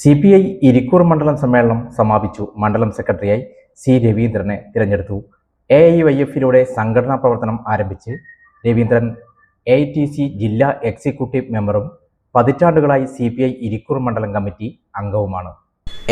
C P I Irikkur മണ്ഡലം സമ്മേളനം സമാപിച്ചു. മണ്ഡലം സെക്രട്ടറിയായി സി രവീന്ദ്രനെ തിരഞ്ഞെടുത്തു. എ ഐ വൈ എഫിലൂടെ സംഘടനാ പ്രവർത്തനം ആരംഭിച്ച് രവീന്ദ്രൻ എ ടി സി ജില്ലാ എക്സിക്യൂട്ടീവ് മെമ്പറും പതിറ്റാണ്ടുകളായി സി പി ഐ ഇരിക്കൂർ മണ്ഡലം കമ്മിറ്റി അംഗവുമാണ്.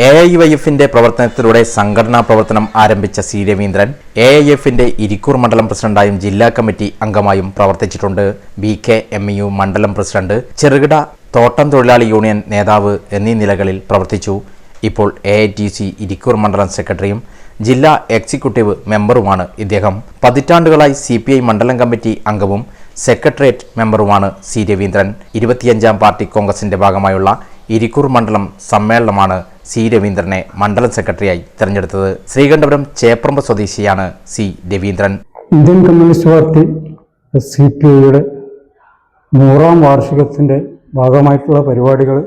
എ ഐ വൈ എഫിന്റെ പ്രവർത്തനത്തിലൂടെ സംഘടനാ പ്രവർത്തനം ആരംഭിച്ച സി രവീന്ദ്രൻ എ ഐ എഫിന്റെ ഇരിക്കൂർ മണ്ഡലം പ്രസിഡന്റായും ജില്ലാ കമ്മിറ്റി അംഗമായും പ്രവർത്തിച്ചിട്ടുണ്ട്. ബി കെ എം യു മണ്ഡലം പ്രസിഡന്റ് ചെറുകിട തോട്ടം തൊഴിലാളി യൂണിയൻ നേതാവ് എന്നീ നിലകളിൽ പ്രവർത്തിച്ചു. ഇപ്പോൾ A I T C Irikkur മണ്ഡലം സെക്രട്ടറിയും ജില്ലാ എക്സിക്യൂട്ടീവ് മെമ്പറുമാണ് ഇദ്ദേഹം. പതിറ്റാണ്ടുകളായി സി പി ഐ മണ്ഡലം കമ്മിറ്റി അംഗവും സെക്രട്ടേറിയറ്റ് മെമ്പറുമാണ് സി രവീന്ദ്രൻ. ഇരുപത്തിയഞ്ചാം പാർട്ടി കോൺഗ്രസിന്റെ ഭാഗമായുള്ള ഇരിക്കൂർ മണ്ഡലം സമ്മേളനമാണ് സി രവീന്ദ്രനെ മണ്ഡലം സെക്രട്ടറിയായി തെരഞ്ഞെടുത്തത്. ശ്രീകണ്ഠപുരം ചേപ്രമ്പ സ്വദേശിയാണ് C Raveendran. Indian communist party C P ഐയുടെ നൂറാം വാർഷികത്തിന്റെ ഭാഗമായിട്ടുള്ള പരിപാടികൾ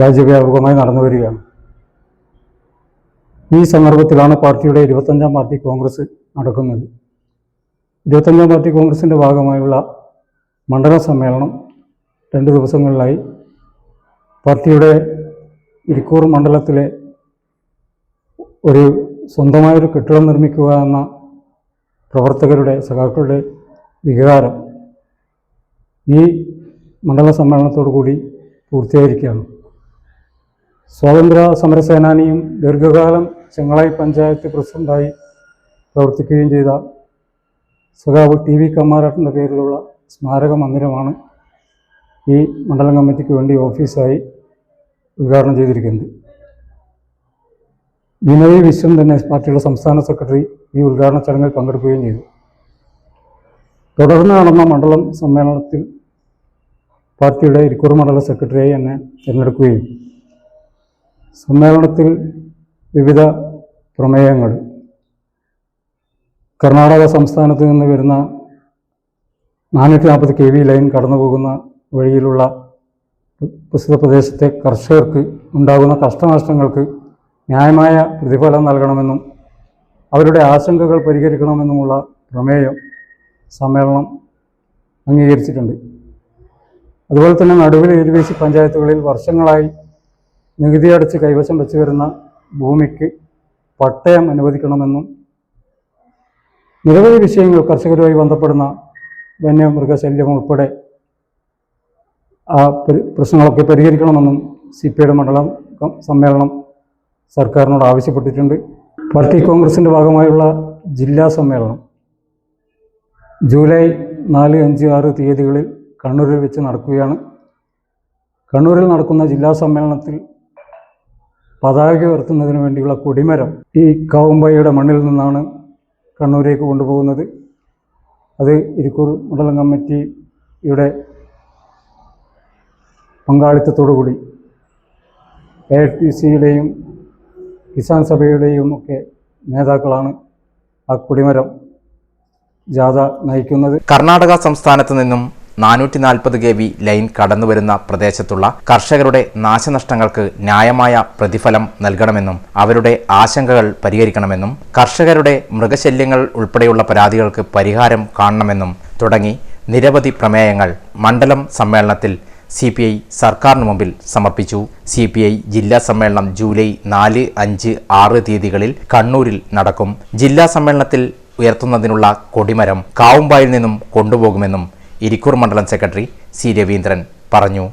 രാജ്യവ്യാപകമായി നടന്നു വരികയാണ്. ഈ സന്ദർഭത്തിലാണ് പാർട്ടിയുടെ ഇരുപത്തഞ്ചാം പാർട്ടി കോൺഗ്രസ് നടക്കുന്നത്. ഇരുപത്തഞ്ചാം പാർട്ടി കോൺഗ്രസിന്റെ ഭാഗമായുള്ള മണ്ഡല സമ്മേളനം രണ്ട് ദിവസങ്ങളിലായി പാർട്ടിയുടെ ഇരിക്കൂർ മണ്ഡലത്തിലെ ഒരു സ്വന്തമായൊരു കെട്ടിടം നിർമ്മിക്കുക എന്ന പ്രവർത്തകരുടെ സഖാക്കളുടെ വികാരം ഈ മണ്ഡല സമ്മേളനത്തോടു കൂടി പൂർത്തീകരിക്കുകയാണ് സ്വാതന്ത്ര്യ സമരസേനാനിയും ദീർഘകാലം ചെങ്ങളായി പഞ്ചായത്ത് പ്രസിഡന്റായി പ്രവർത്തിക്കുകയും ചെയ്ത സഖാവ് ടി വി കമ്മാരാട്ടിന്റെ പേരിലുള്ള സ്മാരക മന്ദിരമാണ് ഈ മണ്ഡലം കമ്മിറ്റിക്ക് വേണ്ടി ഓഫീസായി ഉദ്ഘാടനം ചെയ്തിരിക്കുന്നത്. വിനയ് വിശ്വം തന്നെ പാർട്ടിയുടെ സംസ്ഥാന സെക്രട്ടറി ഈ ഉദ്ഘാടന ചടങ്ങിൽ പങ്കെടുക്കുകയും ചെയ്തു. തുടർന്ന് നടന്ന മണ്ഡലം സമ്മേളനത്തിൽ പാർട്ടിയുടെ ഇരിക്കൂർ മണ്ഡല സെക്രട്ടറിയായി എന്നെ തിരഞ്ഞെടുക്കുകയും സമ്മേളനത്തിൽ വിവിധ പ്രമേയങ്ങൾ കർണാടക സംസ്ഥാനത്ത് നിന്ന് വരുന്ന നാനൂറ്റി നാൽപ്പത് കെ വി ലൈൻ കടന്നു പോകുന്ന വഴിയിലുള്ള പ്രസ്തുത പ്രദേശത്തെ കർഷകർക്ക് ഉണ്ടാകുന്ന കഷ്ടനഷ്ടങ്ങൾക്ക് ന്യായമായ പ്രതിഫലം നൽകണമെന്നും അവരുടെ ആശങ്കകൾ പരിഹരിക്കണമെന്നുമുള്ള പ്രമേയം സമ്മേളനം അംഗീകരിച്ചിട്ടുണ്ട്. അതുപോലെ തന്നെ നടുവിൽ ഏരുവേശി പഞ്ചായത്തുകളിൽ വർഷങ്ങളായി നികുതി അടച്ച് കൈവശം വെച്ച് വരുന്ന ഭൂമിക്ക് പട്ടയം അനുവദിക്കണമെന്നും നിരവധി വിഷയങ്ങൾ കർഷകരുമായി ബന്ധപ്പെടുന്ന വന്യമൃഗശല്യം ഉൾപ്പെടെ ആ പരി- പ്രശ്നങ്ങളൊക്കെ പരിഹരിക്കണമെന്നും സി പി ഐയുടെ മണ്ഡലം സമ്മേളനം സർക്കാരിനോട് ആവശ്യപ്പെട്ടിട്ടുണ്ട്. പാർട്ടി കോൺഗ്രസിന്റെ ഭാഗമായുള്ള ജില്ലാ സമ്മേളനം ജൂലൈ നാല് അഞ്ച് ആറ് തീയതികളിൽ കണ്ണൂരിൽ വെച്ച് നടക്കുകയാണ്. കണ്ണൂരിൽ നടക്കുന്ന ജില്ലാ സമ്മേളനത്തിൽ പതാക ഉയർത്തുന്നതിന് വേണ്ടിയുള്ള കൊടിമരം ഈ കാവുമ്പയുടെ മണ്ണിൽ നിന്നാണ് കണ്ണൂരേക്ക് കൊണ്ടുപോകുന്നത്. അത് ഇരിക്കൂർ മണ്ഡലം കമ്മിറ്റിയുടെ പങ്കാളിത്തത്തോടുകൂടി എ ടി സിയുടെയും കിസാൻ സഭയുടെയും ഒക്കെ നേതാക്കളാണ് ആ കൊടിമരം ജാഥ നയിക്കുന്നത്. കർണാടക സംസ്ഥാനത്ത് നിന്നും നാനൂറ്റി നാൽപ്പത് കെ വി ലൈൻ കടന്നുവരുന്ന പ്രദേശത്തുള്ള കർഷകരുടെ നാശനഷ്ടങ്ങൾക്ക് ന്യായമായ പ്രതിഫലം നൽകണമെന്നും അവരുടെ ആശങ്കകൾ പരിഹരിക്കണമെന്നും കർഷകരുടെ മൃഗശല്യങ്ങൾ ഉൾപ്പെടെയുള്ള പരാതികൾക്ക് പരിഹാരം കാണണമെന്നും തുടങ്ങി നിരവധി പ്രമേയങ്ങൾ മണ്ഡലം സമ്മേളനത്തിൽ സി പി ഐ സർക്കാരിന് മുമ്പിൽ സമർപ്പിച്ചു. സി പി ഐ ജില്ലാ സമ്മേളനം ജൂലൈ നാല് അഞ്ച് ആറ് തീയതികളിൽ കണ്ണൂരിൽ നടക്കും. ജില്ലാ സമ്മേളനത്തിൽ ഉയർത്തുന്നതിനുള്ള കൊടിമരം കാവുമ്പായിൽ നിന്നും കൊണ്ടുപോകുമെന്നും ഇരിക്കൂർ മണ്ഡലം സെക്രട്ടറി സി രവീന്ദ്രൻ പറഞ്ഞു